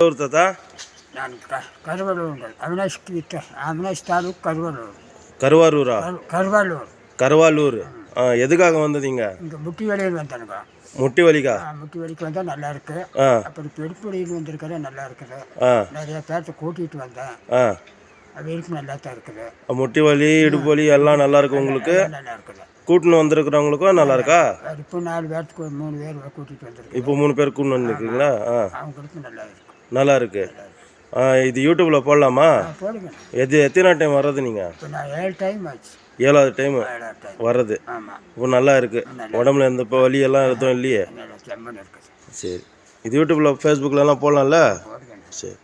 ஊர் தாத்தா நான் க கருவலூருங்கள் அவினாஷ் தாலூக் கருவலூர். கருவாரூரா? கரு- கருவலூர். கருவாலூர். ஆ எதுக்காக வந்ததீங்க? இங்கே முட்டி வழியில் வந்தானுங்க. முட்டி வலிக்கா ஆ, முட்டி வலிக்கு வந்தால் நல்லா இருக்கு ஆ. அப்புறம் பெருப்புடியில் வந்திருக்கிறேன் நல்லா இருக்குது ஆ. நிறைய பேர்த்த கூட்டிகிட்டு வந்தேன். ஆ. அவருக்கும் நல்லா தான் இருக்குது. முட்டி வலி இடுப்பு வலி எல்லாம் நல்லா இருக்கு உங்களுக்கு? எல்லாம் நல்லா இருக்குது கூட்டின்னு வந்திருக்கிறவங்களுக்கும் நல்லா இருக்கா அது இப்போ நாலு பேர்த்துக்கு ஒரு மூணு பேர் கூட்டிகிட்டு வந்திருக்கு இப்போ மூணு பேர் கூட்டின்னு வந்திருக்கீங்களா? ஆ. அவங்களுக்கும் நல்லா இருக்கு நல்லா இருக்கு இது யூடியூப்பில் போடலாமா? போடுங்க. எது எத்தனை டைம் வர்றது நீங்கள் இப்போ நான் ஏழு டைம் ஆச்சு. ஏழாவது டைம் வர்றது. இப்போ நல்லா இருக்கு. உடம்புல எந்த இப்போ வலி எல்லாம் எதுவும் இல்லையே? சரி. இது யூடியூப்பில் ஃபேஸ்புக்கிலலாம் போடலாம்ல? சரி.